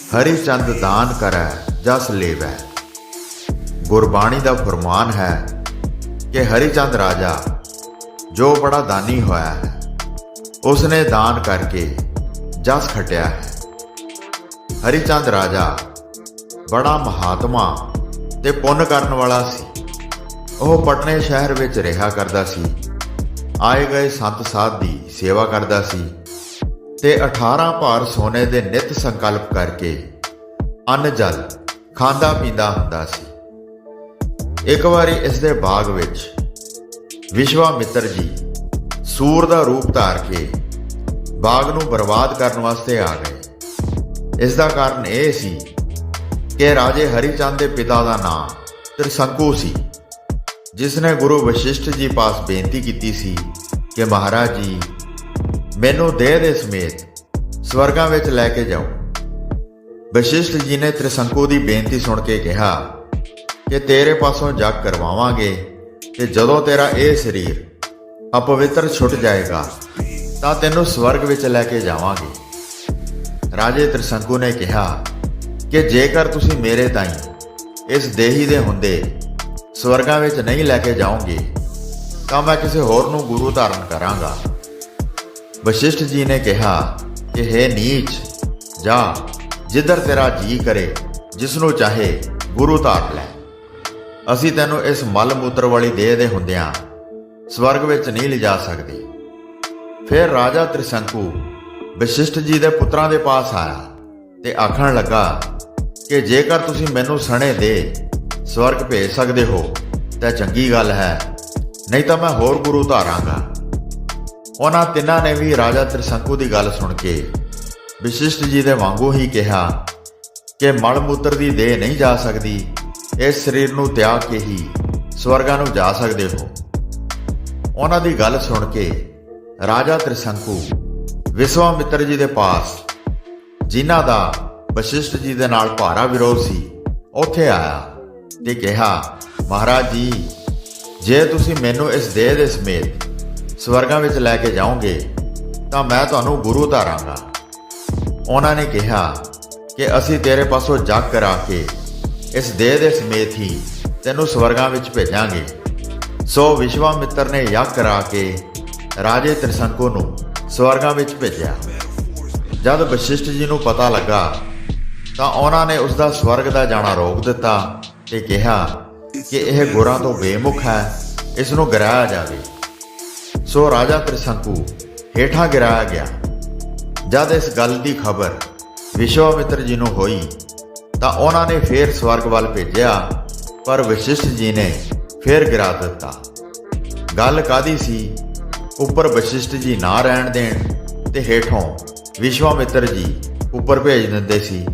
the Hari Chand ਦਾਨ ਕਰੈ, ਜਸ ਲੇਵੈ। ਗੁਰਬਾਣੀ ਦਾ ਫਰਮਾਨ ਹੈ ਕਿ ਹਰੀ ਚੰਦ ਰਾਜਾ, ਜੋ ਬੜਾ ਦਾਨੀ ਹੋਇਆ ਹੈ, ਉਸਨੇ ਦਾਨ ਕਰਕੇ ਜਸ ਖਟਿਆ ਹੈ। ਹਰੀ ਚੰਦ ਰਾਜਾ ਬੜਾ ਮਹਾਤਮਾ ਤੇ ਪੁੰਨ ਕਰਨ ਵਾਲਾ ਸੀ। ਉਹ ਪਟਨੇ ਸ਼ਹਿਰ ਵਿੱਚ ਰਿਹਾ ਕਰਦਾ ਸੀ। ਆਏ ਗਏ ਸੰਤ ਸਾਧ ਦੀ ਸੇਵਾ ਕਰਦਾ ਸੀ। ਤੇ 18 ਭਾਰ ਸੋਨੇ ਦੇ ਨਿਤ ਸੰਕਲਪ ਕਰਕੇ ਅੰਨ ਜਲ ਖਾਂਦਾ ਪੀਂਦਾ ਹੁੰਦਾ ਸੀ। ਇੱਕ ਵਾਰੀ ਇਸ ਦੇ ਬਾਗ ਵਿੱਚ ਵਿਸ਼ਵਾਮਿੱਤਰ ਜੀ ਸੂਰ ਦਾ ਰੂਪ ਧਾਰ ਕੇ ਬਾਗ ਨੂੰ ਬਰਬਾਦ ਕਰਨ ਵਾਸਤੇ ਆ ਗਏ। ਇਸ ਦਾ ਕਾਰਨ ਇਹ ਸੀ ਕਿ ਰਾਜੇ ਹਰੀਚੰਦ ਦੇ ਪਿਤਾ ਦਾ ਨਾਮ ਤ੍ਰਿਸੰਕੂ ਸੀ ਜਿਸ ਨੇ ਗੁਰੂ ਵਸ਼ਿਸ਼ਟ ਜੀ ਪਾਸ ਬੇਨਤੀ ਕੀਤੀ ਸੀ ਕਿ ਮਹਾਰਾਜ ਜੀ ਮੈਨੂੰ ਦੇਹ ਦੇ ਸਮੇਤ ਸਵਰਗਾਂ ਵਿੱਚ ਲੈ ਕੇ ਜਾਓ। ਵਸ਼ਿਸ਼ਠ ਜੀ ਨੇ ਤ੍ਰਿਸੰਕੂ ਦੀ ਬੇਨਤੀ ਸੁਣ ਕੇ ਕਿਹਾ ਕਿ ਤੇਰੇ ਪਾਸੋਂ ਜਗ ਕਰਵਾਵਾਂਗੇ ਤੇ ਜਦੋਂ ਤੇਰਾ ਇਹ ਸਰੀਰ ਅਪਵਿੱਤਰ ਛੁੱਟ ਜਾਏਗਾ, ਤਾਂ ਤੈਨੂੰ ਸਵਰਗ ਵਿੱਚ ਲੈ ਕੇ ਜਾਵਾਂਗੇ। ਰਾਜੇ ਤ੍ਰਿਸੰਕੂ ਨੇ ਕਿਹਾ ਕਿ ਜੇਕਰ ਤੁਸੀਂ ਮੇਰੇ ਤਾਈਂ ਇਸ ਦੇਹੀ ਦੇ ਹੁੰਦੇ ਸਵਰਗਾਂ ਵਿੱਚ ਨਹੀਂ ਲੈ ਕੇ ਜਾਓਗੇ, ਤਾਂ ਮੈਂ ਕਿਸੇ ਹੋਰ ਨੂੰ ਗੁਰੂ ਧਾਰਨ ਕਰਾਂਗਾ। ਵਸ਼ਿਸ਼ਠ ਜੀ ਨੇ ਕਿਹਾ ਕਿ, ਹੈ ਨੀਚ, ਜਾ, ਜਿੱਧਰ ਤੇਰਾ ਜੀ ਕਰੇ ਜਿਸ ਨੂੰ ਚਾਹੇ ਗੁਰੂ ਧਾਰ ਲੈ। ਅਸੀਂ ਤੈਨੂੰ ਇਸ ਮਲ ਮੂਤਰ ਵਾਲੀ ਦੇਹ ਦੇ ਹੁੰਦਿਆਂ ਸਵਰਗ ਵਿੱਚ ਨਹੀਂ ਲਿਜਾ ਸਕਦੇ। ਫਿਰ ਰਾਜਾ ਤ੍ਰਿਸ਼ੰਕੂ ਵਸ਼ਿਸ਼ਠ ਜੀ ਦੇ ਪੁੱਤਰਾਂ ਦੇ ਪਾਸ ਆਇਆ ਤੇ ਆਖਣ ਲੱਗਾ ਕਿ, ਜੇਕਰ ਤੁਸੀਂ ਮੈਨੂੰ ਸਣੇ ਦੇ ਸਵਰਗ ਭੇਜ ਸਕਦੇ ਹੋ, ਤਾਂ ਚੰਗੀ ਗੱਲ ਹੈ। ਨਹੀਂ ਤਾਂ ਮੈਂ ਹੋਰ ਗੁਰੂ ਧਾਰਾਂਗਾ। ਉਹਨਾਂ ਤਿੰਨਾਂ ਨੇ ਵੀ ਰਾਜਾ ਤ੍ਰਿਸ਼ੰਕੂ ਦੀ ਗੱਲ ਸੁਣ ਕੇ ਵਿਸ਼ਿਸ਼ਟ ਜੀ ਦੇ ਵਾਂਗੂ ਹੀ ਕਿਹਾ ਕਿ ਮਲ ਮੂਤਰ ਦੀ ਦੇਹ ਨਹੀਂ ਜਾ ਸਕਦੀ, ਇਸ ਸਰੀਰ ਨੂੰ ਤਿਆਗ ਕੇ ਹੀ ਸਵਰਗਾਂ ਨੂੰ ਜਾ ਸਕਦੇ ਹੋ। ਉਹਨਾਂ ਦੀ ਗੱਲ ਸੁਣ ਕੇ ਰਾਜਾ ਤ੍ਰਿਸ਼ੰਕੂ ਵਿਸ਼ਵਾਮਿੱਤਰ ਜੀ ਦੇ ਪਾਸ, ਜਿਨ੍ਹਾਂ ਦਾ ਵਸ਼ਿਸ਼ਠ ਜੀ ਦੇ ਨਾਲ ਭਾਰਾ ਵਿਰੋਧ ਸੀ, ਉੱਥੇ ਆਇਆ ਤੇ ਕਿਹਾ, ਮਹਾਰਾਜ ਜੀ, ਜੇ ਤੁਸੀਂ ਮੈਨੂੰ ਇਸ ਦੇਹ ਦੇ ਸਮੇਤ ਸਵਰਗਾਂ ਵਿੱਚ ਲੈ ਕੇ ਜਾਓਗੇ, ਤਾਂ ਮੈਂ ਤੁਹਾਨੂੰ ਗੁਰੂ ਧਾਰਾਂਗਾ। ਉਹਨਾਂ ਨੇ ਕਿਹਾ ਕਿ ਅਸੀਂ ਤੇਰੇ ਪਾਸੋਂ ਜਗ ਕਰਾ ਕੇ ਇਸ ਦੇਹ ਦੇ ਸਮੇਤ ਹੀ ਤੈਨੂੰ ਸਵਰਗਾਂ ਵਿੱਚ ਭੇਜਾਂਗੇ। ਸੋ ਵਿਸ਼ਵਾਮਿੱਤਰ ਨੇ ਯੱਗ ਕਰਾ ਕੇ ਰਾਜੇ ਤ੍ਰਿਸ਼ੰਕੂ ਨੂੰ ਸਵਰਗਾਂ ਵਿੱਚ ਭੇਜਿਆ। ਜਦ ਵਸ਼ਿਸ਼ਠ ਜੀ ਨੂੰ ਪਤਾ ਲੱਗਾ, ਤਾਂ ਉਹਨਾਂ ਨੇ ਉਸ ਦਾ ਸਵਰਗ ਦਾ ਜਾਣਾ ਰੋਕ ਦਿੱਤਾ ਤੇ ਕਿਹਾ ਕਿ ਇਹ ਗੁਰਾਂ ਤੋਂ ਬੇਮੁਖ ਹੈ, ਇਸ ਨੂੰ ਗਰਾਇਆ ਜਾਵੇ। ਸੋ ਰਾਜਾ ਤ੍ਰਿਸ਼ੰਕੂ ਹੇਠਾਂ ਗਿਰਾਇਆ ਗਿਆ। ਜਦ ਇਸ ਗੱਲ ਦੀ ਖਬਰ ਵਿਸ਼ਵਾਮਿੱਤਰ ਜੀ ਨੂੰ ਹੋਈ, ਤਾਂ ਉਹਨਾਂ ਨੇ ਫੇਰ ਸਵਰਗ ਵੱਲ ਭੇਜਿਆ, ਪਰ ਵਸ਼ਿਸ਼ਠ ਜੀ ਨੇ ਫੇਰ ਗਿਰਾ ਦਿੱਤਾ। ਗੱਲ ਕਾਦੀ ਸੀ? ਉੱਪਰ ਵਸ਼ਿਸ਼ਠ ਜੀ ਨਾ ਰਹਿਣ ਦੇਣ ਤੇ ਹੇਠੋਂ ਵਿਸ਼ਵਾਮਿੱਤਰ ਜੀ ਉੱਪਰ ਭੇਜ ਦਿੰਦੇ ਸੀ।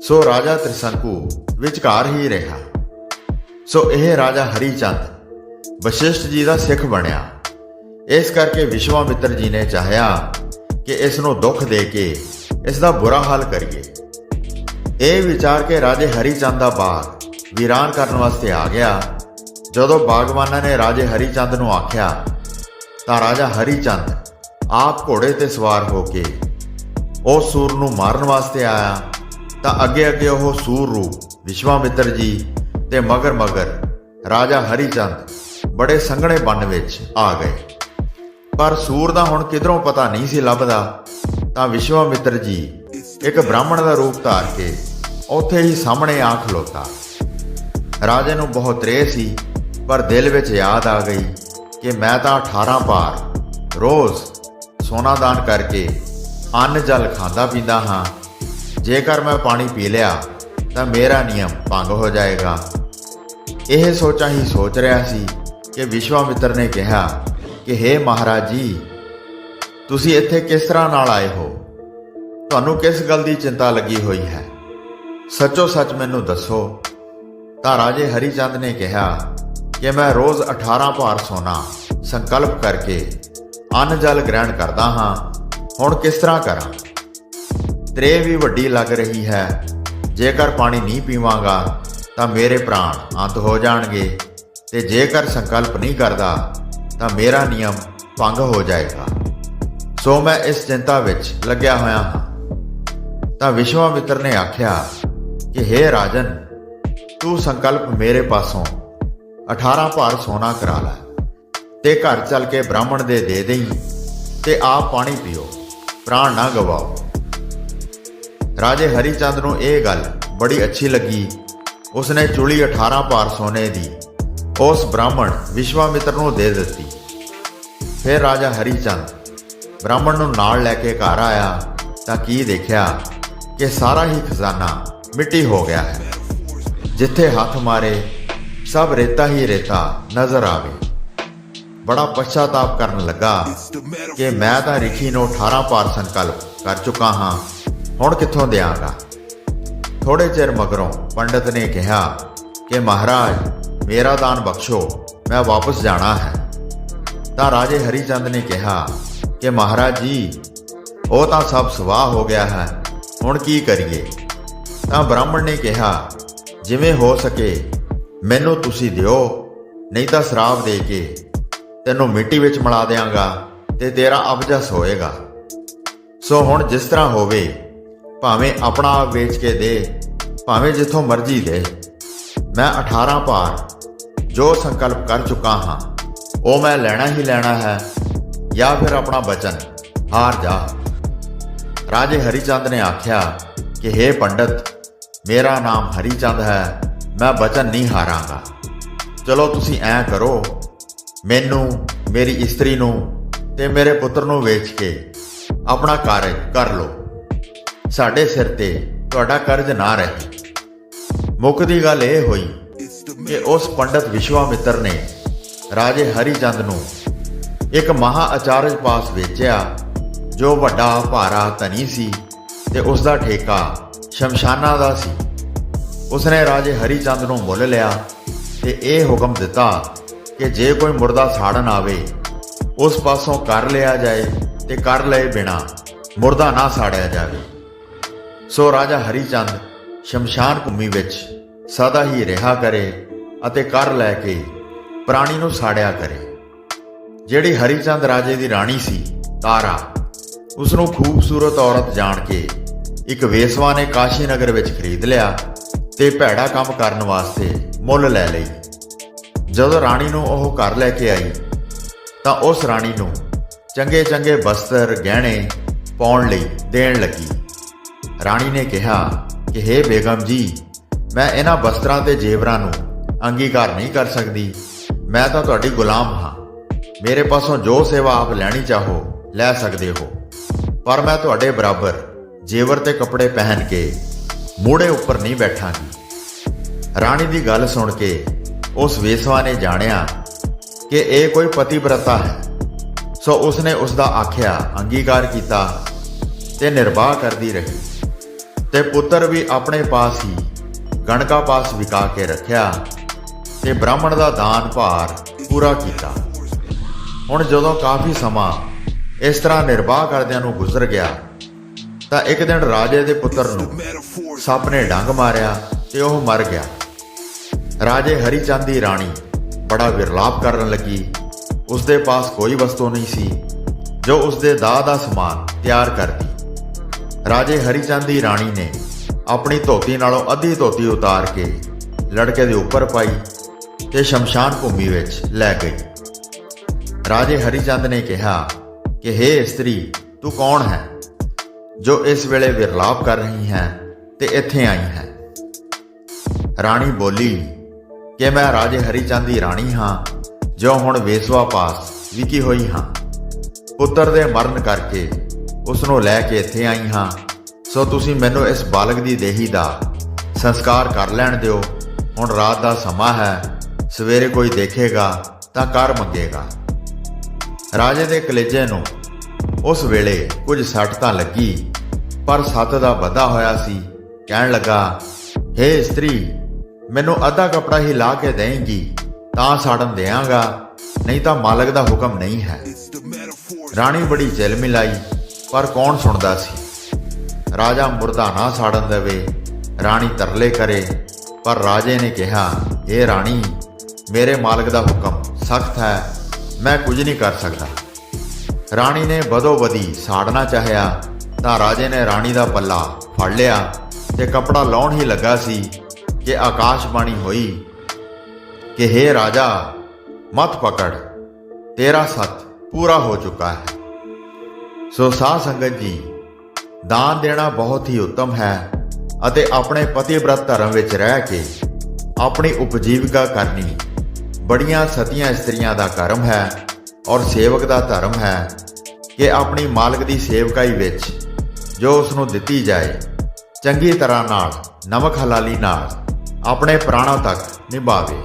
ਸੋ ਰਾਜਾ ਤ੍ਰਿਸ਼ੰਕੂ ਵਿਚਕਾਰ ਹੀ ਰਿਹਾ। ਸੋ ਇਹ ਰਾਜਾ ਹਰੀਚੰਦ ਵਸ਼ਿਸ਼ਠ ਜੀ ਦਾ ਸਿੱਖ ਬਣਿਆ। ਇਸ ਕਰਕੇ ਵਿਸ਼ਵਾਮਿੱਤਰ ਜੀ ਨੇ ਚਾਹਿਆ ਕਿ ਇਸ ਨੂੰ ਦੁੱਖ ਦੇ ਕੇ ਇਸ ਦਾ ਬੁਰਾ ਹਾਲ ਕਰੀਏ। ਇਹ ਵਿਚਾਰ ਕੇ ਰਾਜੇ ਹਰੀਚੰਦ ਦਾ ਬਾਗ ਵੀਰਾਨ ਕਰਨ ਵਾਸਤੇ ਆ ਗਿਆ। ਜਦੋਂ ਬਾਗਵਾਨਾਂ ਨੇ ਰਾਜੇ ਹਰੀਚੰਦ ਨੂੰ ਆਖਿਆ, ਤਾਂ ਰਾਜਾ ਹਰੀਚੰਦ ਆਪ ਘੋੜੇ ਤੇ ਸਵਾਰ ਹੋ ਕੇ ਉਹ ਸੂਰ ਨੂੰ ਮਾਰਨ ਵਾਸਤੇ ਆਇਆ। ਤਾਂ ਅੱਗੇ ਅੱਗੇ ਉਹ ਸੂਰ ਰੂਪ ਵਿਸ਼ਵਾਮਿੱਤਰ ਜੀ ਤੇ ਮਗਰ ਮਗਰ ਰਾਜਾ ਹਰੀਚੰਦ ਬੜੇ ਸੰਘਣੇ ਬੰਨ ਵਿੱਚ ਆ ਗਏ। ਪਰ ਸੂਰ ਦਾ ਹੁਣ ਕਿਧਰੋਂ ਪਤਾ ਨਹੀਂ ਸੀ ਲੱਭਦਾ, ਤਾਂ ਵਿਸ਼ਵਾਮਿੱਤਰ ਜੀ ਇੱਕ ਬ੍ਰਾਹਮਣ ਦਾ ਰੂਪ ਧਾਰ ਕੇ ਉੱਥੇ ਹੀ ਸਾਹਮਣੇ ਆ ਖਲੋਤਾ ਰਾਜੇ ਨੂੰ ਬਹੁਤ ਰੇ ਸੀ, ਪਰ ਦਿਲ ਵਿੱਚ ਯਾਦ ਆ ਗਈ ਕਿ ਮੈਂ ਤਾਂ 18 ਪਾਰ ਰੋਜ਼ ਸੋਨਾ ਦਾਨ ਕਰਕੇ ਅੰਨ ਜਲ ਖਾਂਦਾ ਪੀਂਦਾ ਹਾਂ। ਜੇਕਰ ਮੈਂ ਪਾਣੀ ਪੀ ਲਿਆ, ਤਾਂ ਮੇਰਾ ਨਿਯਮ ਭੰਗ ਹੋ ਜਾਏਗਾ। ਇਹ ਸੋਚਾਂ ਹੀ ਸੋਚ ਰਿਹਾ ਸੀ ਕਿ ਵਿਸ਼ਵਾਮਿੱਤਰ ਨੇ ਕਿਹਾ ਕਿ हे ਮਹਾਰਾਜ ਜੀ ਤੁਸੀਂ ਇੱਥੇ ਕਿਸ ਤਰ੍ਹਾਂ ਨਾਲ ਆਏ ਹੋ? ਤੁਹਾਨੂੰ ਕਿਸ ਗੱਲ ਦੀ ਚਿੰਤਾ ਲੱਗੀ ਹੋਈ ਹੈ? ਸੱਚੋ ਸੱਚ ਮੈਨੂੰ ਦੱਸੋ। ਤਾਂ ਰਾਜੇ ਹਰੀਚੰਦ ਨੇ ਕਿਹਾ ਕਿ ਮੈਂ ਰੋਜ਼ 18 ਭਾਰ ਸੋਨਾ ਸੰਕਲਪ ਕਰਕੇ ਅੰਨ ਜਲ ਗ੍ਰਹਿਣ ਕਰਦਾ ਹਾਂ। ਹੁਣ ਕਿਸ ਤਰ੍ਹਾਂ ਕਰਾਂ? ਤਰੇ ਵੀ ਵੱਡੀ ਲੱਗ ਰਹੀ ਹੈ। ਜੇਕਰ ਪਾਣੀ ਨਹੀਂ ਪੀਵਾਂਗਾ, ਤਾਂ ਮੇਰੇ ਪ੍ਰਾਣ ਅੰਤ ਹੋ ਜਾਣਗੇ ਤੇ ਜੇਕਰ ਸੰਕਲਪ ਨਹੀਂ ਕਰਦਾ ਤਾਂ ਮੇਰਾ ਨਿਯਮ ਭੰਗ ਹੋ ਜਾਏਗਾ। ਸੋ ਮੈਂ ਇਸ ਚਿੰਤਾ ਵਿੱਚ ਲੱਗਿਆ ਹੋਇਆ ਹਾਂ। ਤਾਂ ਵਿਸ਼ਵਾਮਿੱਤਰ ਨੇ ਆਖਿਆ ਕਿ हे ਰਾਜਨ, ਤੂੰ ਸੰਕਲਪ ਮੇਰੇ ਪਾਸੋਂ 18 ਭਾਰ ਸੋਨਾ ਕਰਾ ਲੈ ਤੇ ਘਰ ਚੱਲ ਕੇ ਬ੍ਰਾਹਮਣ ਦੇ ਦੇ ਦੇਈ ਤੇ ਆਪ ਪਾਣੀ ਪੀਓ, ਪ੍ਰਾਣ ਨਾ ਗਵਾਓ। ਰਾਜੇ ਹਰੀਚੰਦ ਨੂੰ ਇਹ ਗੱਲ ਬੜੀ ਅੱਛੀ ਲੱਗੀ। ਉਸਨੇ ਚੁਲੀ 18 ਭਾਰ ਸੋਨੇ ਦੀ ਉਸ ਬ੍ਰਾਹਮਣ ਵਿਸ਼ਵਾਮਿੱਤਰ ਨੂੰ ਦੇ ਦਿੱਤੀ। ਫਿਰ ਰਾਜਾ ਹਰੀਚੰਦ ਬ੍ਰਾਹਮਣ ਨੂੰ ਨਾਲ ਲੈ ਕੇ ਘਰ ਆਇਆ ਤਾਂ ਕੀ ਦੇਖਿਆ ਕਿ ਸਾਰਾ ਹੀ ਖਜ਼ਾਨਾ ਮਿੱਟੀ ਹੋ ਗਿਆ ਹੈ। ਜਿੱਥੇ ਹੱਥ ਮਾਰੇ, ਸਭ ਰੇਤਾ ਹੀ ਰੇਤਾ ਨਜ਼ਰ ਆਵੇ। ਬੜਾ ਪਛਤਾਪ ਕਰਨ ਲੱਗਾ ਕਿ ਮੈਂ ਤਾਂ ਰਿਖੀ ਨੂੰ 18 ਪਾਰ ਸੰਕਲਪ ਕਰ ਚੁੱਕਾ ਹਾਂ, ਹੁਣ ਕਿੱਥੋਂ ਦਿਆਂਗਾ? ਥੋੜੇ ਚਿਰ ਮਗਰੋਂ ਪੰਡਤ ਨੇ ਕਿਹਾ ਕਿ ਮਹਾਰਾਜ ਮੇਰਾ ਦਾਨ ਬਖਸ਼ੋ, ਮੈਂ ਵਾਪਸ ਜਾਣਾ ਹੈ। ਤਾਂ ਰਾਜੇ ਹਰੀਚੰਦ ਨੇ ਕਿਹਾ ਕਿ ਮਹਾਰਾਜ ਜੀ, ਉਹ ਤਾਂ ਸਭ ਸਵਾਹ ਹੋ ਗਿਆ ਹੈ, ਹੁਣ ਕੀ ਕਰੀਏ? ਤਾਂ ਬ੍ਰਾਹਮਣ ਨੇ ਕਿਹਾ, ਜਿਵੇਂ ਹੋ ਸਕੇ, ਮੈਨੂੰ ਤੁਸੀਂ ਦਿਓ, ਨਹੀਂ ਤਾਂ ਸ਼ਰਾਬ ਦੇ ਕੇ, ਤੈਨੂੰ ਮਿੱਟੀ ਵਿੱਚ ਮਿਲਾ ਦਿਆਂਗਾ ਤੇ ਤੇਰਾ ਅਬਜਸ ਹੋਏਗਾ। ਸੋ ਹੁਣ ਜਿਸ ਤਰ੍ਹਾਂ ਹੋਵੇ, ਭਾਵੇਂ ਆਪਣਾ ਆਪ ਵੇਚ ਕੇ ਦੇ, ਭਾਵੇਂ ਜਿੱਥੋਂ ਮਰਜ਼ੀ ਦੇ। ਮੈਂ 18 ਪਾਰ ਜੋ ਸੰਕਲਪ ਕਰ ਚੁੱਕਾ ਹਾਂ, ਉਹ ਮੈਂ ਲੈਣਾ ਹੀ ਲੈਣਾ ਹੈ, ਜਾਂ ਫਿਰ ਆਪਣਾ ਬਚਨ, ਹਾਰ ਜਾ। ਰਾਜੇ ਹਰੀਚੰਦ ਨੇ ਆਖਿਆ ਕਿ हे ਪੰਡਤ, ਮੇਰਾ ਨਾਮ ਹਰੀਚੰਦ ਹੈ, ਮੈਂ ਬਚਨ ਨਹੀਂ ਹਾਰਾਂਗਾ। ਚਲੋ ਤੁਸੀਂ ਐਂ ਕਰੋ, ਮੈਨੂੰ, ਮੇਰੀ ਇਸਤਰੀ ਨੂੰ ਤੇ ਮੇਰੇ ਪੁੱਤਰ ਨੂੰ ਵੇਚ ਕੇ ਆਪਣਾ ਕਾਰਜ ਕਰ ਲਓ। ਸਾਡੇ ਸਿਰ ਤੇ ਤੁਹਾਡਾ ਕਰਜ਼ ਨਾ ਰਹੇ। ਮੁੱਕਦੀ ਗੱਲ ਇਹ ਹੋਈ ਕਿ ਉਸ ਪੰਡਤ ਵਿਸ਼ਵਾਮਿੱਤਰ ਨੇ ਰਾਜੇ ਹਰੀਚੰਦ ਨੂੰ ਇੱਕ ਮਹਾ ਆਚਾਰਜ ਪਾਸ ਵੇਚਿਆ, ਜੋ ਵੱਡਾ ਭਾਰਾ ਧਨੀ ਸੀ ਤੇ ਉਸ ਦਾ ਠੇਕਾ ਸ਼ਮਸ਼ਾਨਾ ਦਾ ਸੀ। ਉਸਨੇ ਰਾਜੇ ਹਰੀਚੰਦ ਨੂੰ ਮੁੱਲ ਲਿਆ ਤੇ ਇਹ ਹੁਕਮ ਦਿੱਤਾ ਕਿ ਜੇ ਕੋਈ ਮੁਰਦਾ ਸਾੜਨ ਆਵੇ, ਉਸ ਪਾਸੋਂ ਕਰ ਲਿਆ ਜਾਏ ਤੇ ਕਰ ਲਏ ਬਿਨਾ ਮੁਰਦਾ ਨਾ ਸਾੜਿਆ ਜਾਵੇ। ਸੋ ਰਾਜਾ ਹਰੀਚੰਦ ਸ਼ਮਸ਼ਾਨ ਭੂਮੀ ਵਿੱਚ ਸਦਾ ਹੀ ਰਿਹਾ ਕਰੇ ਅਤੇ ਕਰ ਲੈ ਕੇ ਪ੍ਰਾਣੀ ਨੂੰ ਸਾੜਿਆ ਕਰੇ। ਜਿਹੜੀ ਹਰੀਚੰਦ ਰਾਜੇ ਦੀ ਰਾਣੀ ਸੀ, ਤਾਰਾ ਉਸ ਨੂੰ ਖੂਬਸੂਰਤ ਔਰਤ ਜਾਣ ਕੇ ਇੱਕ ਵੇਸਵਾ ਨੇ ਕਾਸ਼ੀ ਨਗਰ ਵਿੱਚ ਖਰੀਦ ਲਿਆ ਤੇ ਭੈੜਾ ਕੰਮ ਕਰਨ ਵਾਸਤੇ ਮੁੱਲ ਲੈ ਲਈ। ਜਦੋਂ ਰਾਣੀ ਨੂੰ ਉਹ ਘਰ ਲੈ ਕੇ ਆਈ, ਤਾਂ ਉਸ ਰਾਣੀ ਨੂੰ ਚੰਗੇ ਚੰਗੇ ਬਸਤਰ, ਗਹਿਣੇ ਪਾਉਣ ਲਈ ਦੇਣ ਲੱਗੀ। ਰਾਣੀ ਨੇ ਕਿਹਾ ਕਿ हे ਬੇਗਮ ਜੀ, ਮੈਂ ਇਹਨਾਂ ਬਸਤਰਾਂ ਤੇ ਜੇਵਰਾਂ ਨੂੰ ਅੰਗੀਕਾਰ ਨਹੀਂ ਕਰ ਸਕਦੀ। ਮੈਂ ਤਾਂ ਤੁਹਾਡੀ ਗੁਲਾਮ ਹਾਂ। ਮੇਰੇ ਪਾਸੋਂ ਜੋ ਸੇਵਾ ਆਪ ਲੈਣੀ ਚਾਹੋ, ਲੈ ਸਕਦੇ ਹੋ। ਪਰ ਮੈਂ ਤੁਹਾਡੇ ਬਰਾਬਰ ਜੇਵਰ ਤੇ ਕੱਪੜੇ ਪਹਿਨ ਕੇ ਮੂੜੇ ਉੱਪਰ ਨਹੀਂ ਬੈਠਾਂਗੀ। ਰਾਣੀ ਦੀ ਗੱਲ ਸੁਣ ਕੇ ਉਸ ਵੇਸਵਾ ਨੇ ਜਾਣਿਆ ਕਿ ਇਹ ਕੋਈ ਪਤੀਵ੍ਰਤਾ ਹੈ। ਸੋ ਉਸਨੇ ਉਸ ਦਾ ਆਖਿਆ, ਅੰਗੀਕਾਰ ਕੀਤਾ ਤੇ ਨਿਰਵਾਹ ਕਰਦੀ ਰਹੀ। ਤੇ ਪੁੱਤਰ ਵੀ ਆਪਣੇ ਪਾਸ ਹੀ ਗਣਕਾ ਪਾਸ ਵਿਕਾ ਕੇ ਰੱਖਿਆ ਤੇ ਬ੍ਰਾਹਮਣ ਦਾ ਦਾਨ ਭਾਰ ਪੂਰਾ ਕੀਤਾ। ਹੁਣ ਜਦੋਂ ਕਾਫੀ ਸਮਾਂ ਇਸ ਤਰ੍ਹਾਂ ਨਿਰਵਾਹ ਕਰਦਿਆਂ ਨੂੰ ਗੁਜ਼ਰ ਗਿਆ, ਤਾਂ ਇੱਕ ਦਿਨ ਰਾਜੇ ਦੇ ਪੁੱਤਰ ਨੂੰ ਸੱਪ ਨੇ ਡੰਗ ਮਾਰਿਆ ਤੇ ਉਹ ਮਰ ਗਿਆ। ਰਾਜੇ ਹਰੀਚੰਦ ਦੀ ਰਾਣੀ ਬੜਾ ਵਿਰਲਾਪ ਕਰਨ ਲੱਗੀ। ਉਸ ਦੇ ਪਾਸ ਕੋਈ ਵਸਤੂ ਨਹੀਂ ਸੀ, ਜੋ ਉਸ ਦੇ ਦਾਹ ਦਾ ਸਮਾਨ ਤਿਆਰ ਕਰਦੀ। ਰਾਜੇ ਹਰੀਚੰਦ ਦੀ ਰਾਣੀ ਨੇ ਆਪਣੀ ਧੋਤੀ ਨਾਲੋਂ ਅੱਧੀ ਧੋਤੀ ਉਤਾਰ ਕੇ ਲੜਕੇ ਦੇ ਉੱਪਰ ਪਾਈ ਤੇ ਸ਼ਮਸ਼ਾਨ ਭੂਮੀ ਵਿੱਚ ਲੈ ਗਈ। ਰਾਜੇ ਹਰੀਚੰਦ ਨੇ ਕਿਹਾ ਕਿ हे ਇਸਤਰੀ, ਤੂੰ ਕੌਣ ਹੈ ਜੋ ਇਸ ਵੇਲੇ ਵਿਰਲਾਪ ਕਰ ਰਹੀ ਹੈ ਤੇ ਇੱਥੇ ਆਈ ਹੈ? ਰਾਣੀ ਬੋਲੀ, ਕਿ ਮੈਂ ਰਾਜੇ ਹਰੀਚੰਦ ਦੀ ਰਾਣੀ ਹਾਂ, ਜੋ ਹੁਣ ਵੇਸਵਾ ਪਾਸ ਵਿਕੀ ਹੋਈ ਹਾਂ। ਪੁੱਤਰ ਦੇ ਮਰਨ ਕਰਕੇ ਉਸ ਨੂੰ ਲੈ ਕੇ ਇੱਥੇ ਆਈ ਹਾਂ। ਸੋ ਤੁਸੀਂ ਮੈਨੂੰ ਇਸ ਬਾਲਕ ਦੀ ਦੇਹੀ ਦਾ ਸੰਸਕਾਰ ਕਰ ਲੈਣ ਦਿਓ। ਹੁਣ ਰਾਤ ਦਾ ਸਮਾਂ ਹੈ। ਸਵੇਰੇ ਕੋਈ ਦੇਖੇਗਾ ਤਾਂ ਕਰ ਮੰਗੇਗਾ। ਰਾਜੇ ਦੇ ਕਲੇਜੇ ਨੂੰ ਉਸ ਵੇਲੇ ਕੁਝ ਸੱਟ ਤਾਂ ਲੱਗੀ, ਪਰ ਸੱਤ ਦਾ ਵਧਾ ਹੋਇਆ ਸੀ। ਕਹਿਣ ਲੱਗਾ, ਹੇ ਇਸਤਰੀ, ਮੈਨੂੰ ਅੱਧਾ ਕਪੜਾ ਹੀ ਲਾ ਕੇ ਦੇਂਗੀ, ਤਾਂ ਸਾੜਨ ਦਿਆਂਗਾ, ਨਹੀਂ ਤਾਂ ਮਾਲਕ ਦਾ ਹੁਕਮ ਨਹੀਂ ਹੈ। ਰਾਣੀ ਬੜੀ ਜਲ ਮਿਲਾਈ ਪਰ ਕੌਣ ਸੁਣਦਾ ਸੀ? ਰਾਜਾ ਮੁਰਦਾ ਨਾ ਸਾੜਨ ਦੇਵੇ, ਰਾਣੀ ਤਰਲੇ ਕਰੇ। ਪਰ ਰਾਜੇ ਨੇ ਕਿਹਾ ਇਹ ਰਾਣੀ, ਮੇਰੇ ਮਾਲਕ ਦਾ ਹੁਕਮ ਸਖਤ ਹੈ, ਮੈਂ ਕੁਝ ਨਹੀਂ ਕਰ ਸਕਦਾ। ਰਾਣੀ ਨੇ ਬਦੋ ਬਦੀ ਸਾੜਨਾ ਚਾਹਿਆ, ਤਾਂ ਰਾਜੇ ਨੇ ਰਾਣੀ ਦਾ ਪੱਲਾ ਫੜ ਲਿਆ ਤੇ ਕਪੜਾ ਲਾਉਣ ਹੀ ਲੱਗਾ ਸੀ ਕਿ ਆਕਾਸ਼ਬਾਣੀ ਹੋਈ ਕਿ हे ਰਾਜਾ, ਮਤ ਪਕੜ, ਤੇਰਾ ਸੱਤ ਪੂਰਾ ਹੋ ਚੁੱਕਾ ਹੈ। ਸੋ ਸਾਧ ਸੰਗਤ ਜੀ, ਦਾਨ ਦੇਣਾ ਬਹੁਤ ਹੀ ਉੱਤਮ ਹੈ ਅਤੇ ਆਪਣੇ ਪਤਿਵ੍ਰਤ ਧਰਮ ਵਿੱਚ ਰਹਿ ਕੇ ਆਪਣੀ ਉਪਜੀਵਿਕਾ ਕਰਨੀ ਬੜੀਆਂ ਸਤੀਆਂ ਇਸਤਰੀਆਂ ਦਾ ਕਰਮ ਹੈ ਔਰ ਸੇਵਕ ਦਾ ਧਰਮ ਹੈ ਕਿ ਆਪਣੀ ਮਾਲਕ ਦੀ ਸੇਵਕਾਈ ਵਿੱਚ ਜੋ ਉਸ ਨੂੰ ਦਿੱਤੀ ਜਾਏ, ਚੰਗੀ ਤਰ੍ਹਾਂ ਨਾਲ, ਨਮਕ ਹਲਾਲੀ ਨਾਲ, ਆਪਣੇ ਪ੍ਰਾਣਾਂ ਤੱਕ ਨਿਭਾਵੇ।